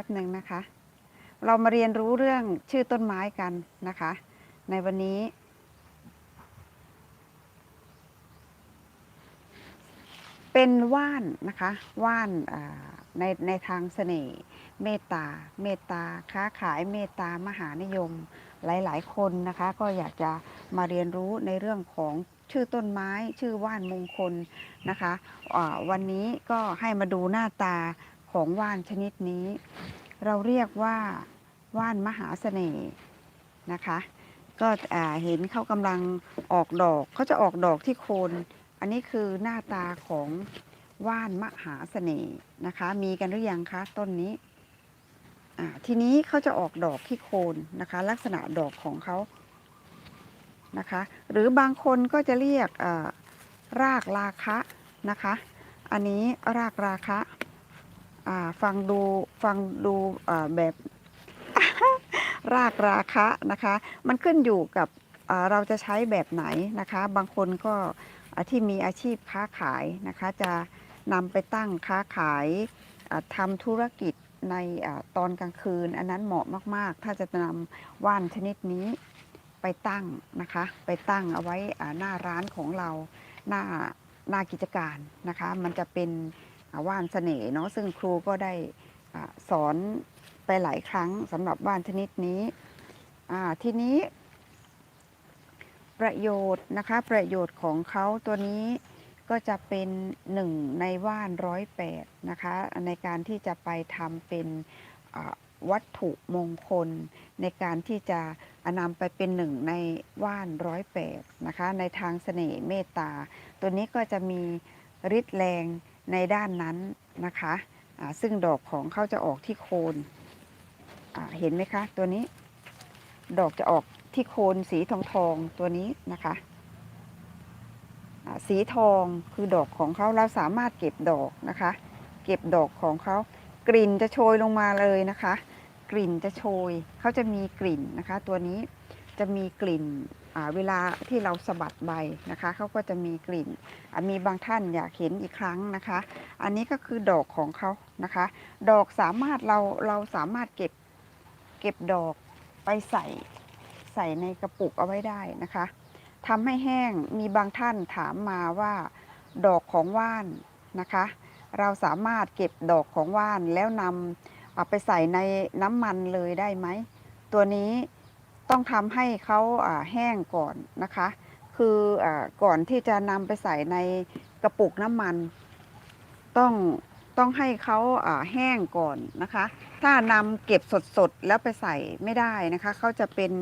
ป๊บหนึ่งนะคะ เรามาเรียนรู้เรื่องชื่อต้นไม้กันนะคะ ในวันนี้ เป็นว่านนะคะว่านในในทางเสน่ห์เมตตาเมตตาค้าขายเมตตามหานิยมหลาย ๆ คนนะคะ ก็อยากจะมาเรียนรู้ในเรื่องของชื่อต้นไม้ชื่อว่านมงคลนะคะอ่าวันนี้ก็ให้มาดูหน้าตาของว่านชนิดนี้ เราเรียกว่าว่านมหาเสน่ห์นะคะ ก็เห็นเขากำลังออกดอกเขาจะออกดอกที่โคน อันนี้คือหน้าตาของว่านมหาเสน่ห์นะคะ มีกันหรือยังคะต้นนี้ทีนี้เขาจะออกดอกที่โคนนะคะ ลักษณะดอกของเขานะคะ หรือบางคนก็จะเรียกอ่ารากราคะนะคะ อันนี้รากราคะ อ่าฟังดูฟังดูอ่าแบบ รากราคะนะคะ มันขึ้นอยู่กับอ่าเราจะใช้แบบไหนนะคะ บางคนก็ที่มีอาชีพค้าขายนะคะ จะนำไปตั้งค้าขายทำธุรกิจในอตอนกลางคืน อันนั้นเหมาะมาก ๆ ถ้าจะนำว่านชนิดนี้ไปตั้งนะคะ ไปตั้งเอาไว้หน้าร้านของเราหน้าหน้ากิจการนะคะ มันจะเป็น ว่านเสน่ห์เนาะซึ่งครูก็ได้อสอนไปหลายครั้งสำหรับว่านชนิดนี้ทีนี้ ประโยชน์นะคะประโยชน์ของเขาตัวนี้ก็จะเป็นหนึ่งในว่านร้อยแปดนะคะในการที่จะไปทำเป็นวัตถุมงคล ในการที่จะนำไปเป็นหนึ่งในว่านร้อยแปดนะคะในทางเสน่ห์เมตตา ตัวนี้ก็จะมีฤทธิ์แรง ในด้านนั้นนะคะซึ่งดอกของเขาจะออกที่โคนเห็นไหมคะ ตัวนี้ ดอกจะออกที่โคนสีทองทองตัวนี้นะคะสีทองคือดอกของเขาเราสามารถเก็บดอกนะคะ เก็บดอกของเขากลิ่นจะโชยลงมาเลยนะคะ กลิ่นจะโชยเขาจะมีกลิ่นนะคะ ตัวนี้จะมีกลิ่นเวลาที่เราสะบัดใบนะคะเขาก็จะมีกลิ่น มีบางท่านอยากเห็นอีกครั้งนะคะ อันนี้ก็คือดอกของเขานะคะ ดอกสามารถเราเราสามารถเก็บเก็บดอกไปใส่ใส่ในกระปุกเอาไว้ได้นะคะทำให้แห้งมีบางท่านถามมาว่า ดอกของว่านนะคะ เราสามารถเก็บดอกของว่านแล้วนำเอาไปใส่ในน้ำมันเลยได้ไหม ตัวนี้ ต้องทำให้เขาแห้งก่อนนะคะ คืออก่อนที่จะนำไปใส่ในกระปุกน้ำมัน ต้องต้องให้เขาแห้งก่อนนะคะ ถ้านำเก็บสดๆแล้วไปใส่ไม่ได้นะคะเขาจะเป็น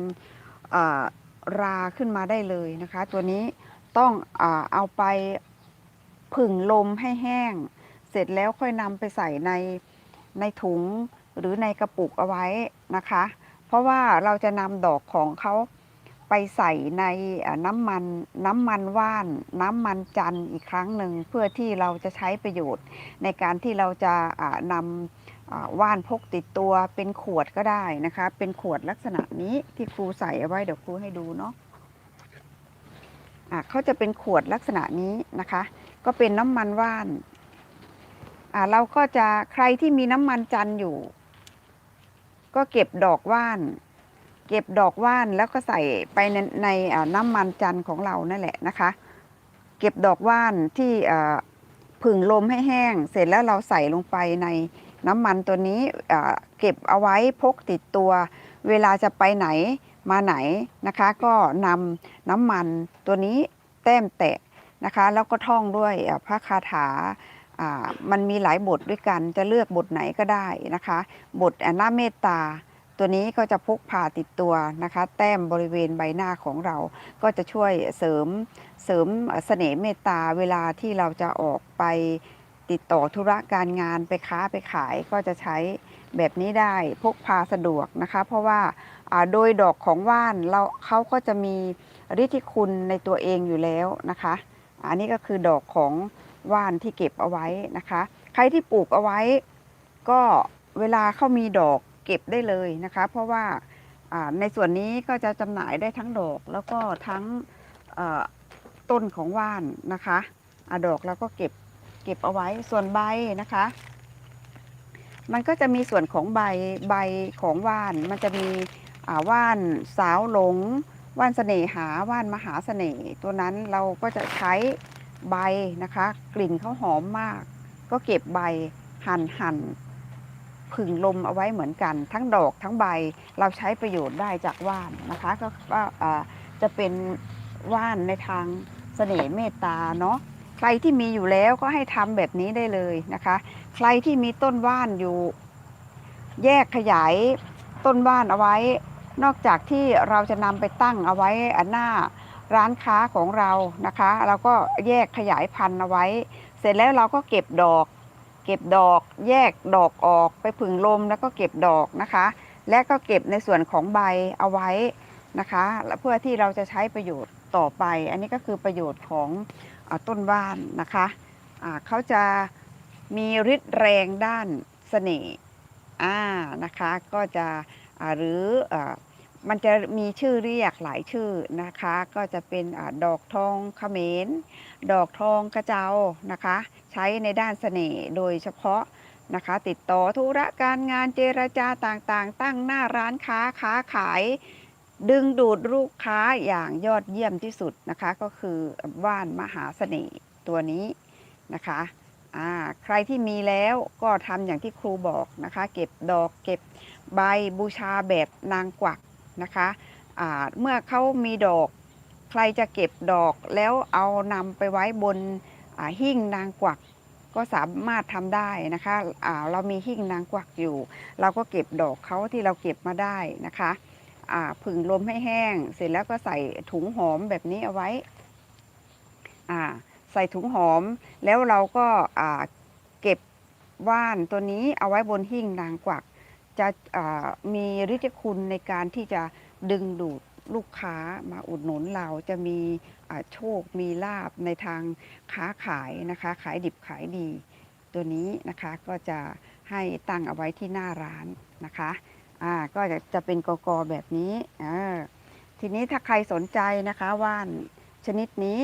ราขึ้นมาได้เลยนะคะ ตัวนี้ต้องอเอาไปผึ่งลมให้แห้ง เสร็จแล้วค่อยนำไปใส่ในในถุงหรือในกระปุกเอาไว้นะคะ เพราะว่าเราจะนำดอกของเขาไปใส่ในน้ำมันน้ำมันว่าน น้ำมันจันทร์อีกครั้งหนึ่งเพื่อที่เราจะใช้ประโยชน์ ในการที่เราจะนำอ่าว่านพกติดตัวเป็นขวดก็ได้นะคะ เป็นขวดลักษณะนี้ที่ครูใส่เอาไว้เดี๋ยวครูให้ดูเนาะอ่าเขาจะเป็นขวดลักษณะนี้นะคะ ก็เป็นน้ำมันว่านอ่าเราก็จะใครที่มีน้ำมันจันอยู่ ก็เก็บดอกว่าน เก็บดอกว่านแล้วก็ใส่ไปในในน้ำมันจันทร์ของเรานั่นแหละนะคะ เก็บดอกว่านที่ผึ่งลมให้แห้ง เสร็จแล้วเราใส่ลงไปในน้ำมันตัวนี้เก็บเอาไว้พกติดตัว เวลาจะไปไหนมาไหนนะคะ ก็นำน้ำมันตัวนี้แต้มแตะนะคะ แล้วก็ท่องด้วยพระคาถา มันมีหลายบทด้วยกันจะเลือกบทไหนก็ได้นะคะ บทอ่าหน้าเมตตา ตัวนี้ก็จะพกพาติดตัวนะคะ แต้มบริเวณใบหน้าของเรา ก็จะช่วยเสริมเสริมเสน่ห์เมตตาเวลาที่เราจะออกไปติดต่อธุระการงานไปค้าไปขายก็จะใช้แบบนี้ได้พกพาสะดวกนะคะ เพราะว่าอ่าโดยดอกของว่านเราเขาก็จะมีฤทธิคุณในตัวเองอยู่แล้วนะคะ อันนี้ก็คือดอกของ ว่านที่เก็บเอาไว้นะคะ ใครที่ปลูกเอาไว้ ก็เวลาเขามีดอกเก็บได้เลยนะคะ เพราะว่าในส่วนนี้ก็จะจำหน่ายได้ทั้งดอกแล้วก็ทั้งต้นของว่านนะคะอดอกเราก็เก็บเก็บเอาไว้ส่วนใบนะคะ มันก็จะมีส่วนของใบใบของว่าน มันจะมีว่านสาวหลง ว่านเสน่หาว่านมหาเสน่ห์ตัวนั้นเราก็จะใช้ ใบนะคะ กลิ่นเขาหอมมาก ก็เก็บใบหั่นหั่นผึ่งลมเอาไว้เหมือนกัน ทั้งดอกทั้งใบเราใช้ประโยชน์ได้จากว่านนะคะ ก็ก็อ่าจะเป็นว่านในทางเสน่ห์เมตตาเนาะใครที่มีอยู่แล้วก็ให้ทำแบบนี้ได้เลยนะคะ ใครที่มีต้นว่านอยู่ แยกขยายต้นว่านเอาไว้ นอกจากที่เราจะนำไปตั้งเอาไว้อันหน้า ร้านค้าของเรานะคะ เราก็แยกขยายพันธุ์เอาไว้ เสร็จแล้วเราก็เก็บดอก เก็บดอกแยกดอกออกไปผึ่งลมแล้วก็เก็บดอกนะคะ และก็เก็บในส่วนของใบเอาไว้นะคะและเพื่อที่เราจะใช้ประโยชน์ต่อไป อันนี้ก็คือประโยชน์ของอต้นว่านนะคะอ่าเขาจะมีฤทธิ์แรงด้านเสน่ห์อ่านะคะก็จะหรืออ มันจะมีชื่อเรียกหลายชื่อนะคะ ก็จะเป็นอดอกทองเขมร ดอกทองกระเจ้านะคะ ใช้ในด้านเสน่ห์โดยเฉพาะนะคะ ติดต่อธุระการงานเจรจาต่างๆ ตั้งหน้าร้านค้าค้าขายดึงดูดลูกค้าอย่างยอดเยี่ยมที่สุดนะคะ ก็คือว่านมหาเสน่ห์ตัวนี้นะคะใครที่มีแล้วก็ทำอย่างที่ครูบอกนะคะ เก็บดอกเก็บใบบูชาแบบนางกวัก นะคะเมื่อเขามีดอกใครจะเก็บดอกแล้วเอานำไปไว้บนหิ้งนางกวักก็สามารถทำได้นะคะอ่าเรามีหิ้งนางกวักอยู่ เราก็เก็บดอกเขาที่เราเก็บมาได้นะคะผึ่งลมให้แห้ง เสร็จแล้วก็ใส่ถุงหอมแบบนี้เอาไว้ใส่ถุงหอมแล้วเราก็เก็บว่านตัวนี้เอาไว้บนหิ้งนางกวัก จะมีฤทธิ์คุณในการที่จะดึงดูดลูกค้ามาอุดหนุนเราจะมีโชคมีลาบในทางค้าขายนะคะขายดิบขายดี ตัวนี้นะคะก็จะให้ตั้งเอาไว้ที่หน้าร้านนะคะอ่าก็จะจะเป็นกกแบบนี้อ่าทีนี้ถ้าใครสนใจนะคะว่านชนิดนี้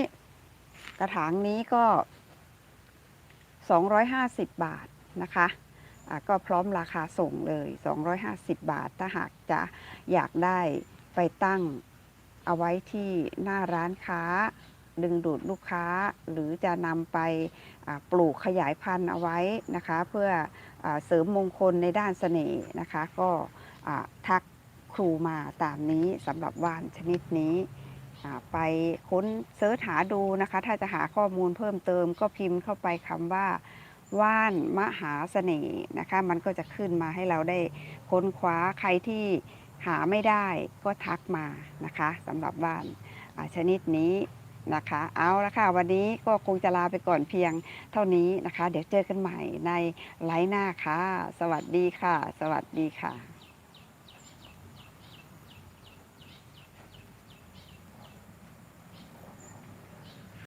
กระถางนี้ก็ 250 บาทนะคะ ก็พร้อมราคาส่งเลย 250 บาท ถ้าหากจะอยากได้ไปตั้งเอาไว้ที่หน้าร้านค้า ดึงดูดลูกค้า หรือจะนำไปปลูกขยายพันธุ์เอาไว้นะคะ เพื่ออเสริมมงคลในด้านเสน่ห์นะคะ ก็ทักครูมาตามนี้สำหรับว่านชนิดนี้ไปค้นเสิร์ชหาดูนะคะ ถ้าจะหาข้อมูลเพิ่มเติมก็พิมพ์เข้าไปคำว่า ว่านมหาเสน่ห์นะคะ มันก็จะขึ้นมาให้เราได้ค้นคว้าใครที่หาไม่ได้ก็ทักมานะคะสำหรับว่านชนิดนี้นะคะ เอาละค่ะ วันนี้ก็คงจะลาไปก่อนเพียงเท่านี้นะคะ เดี๋ยวเจอกันใหม่ในไลฟ์หน้าค่ะ สวัสดีค่ะ สวัสดีค่ะ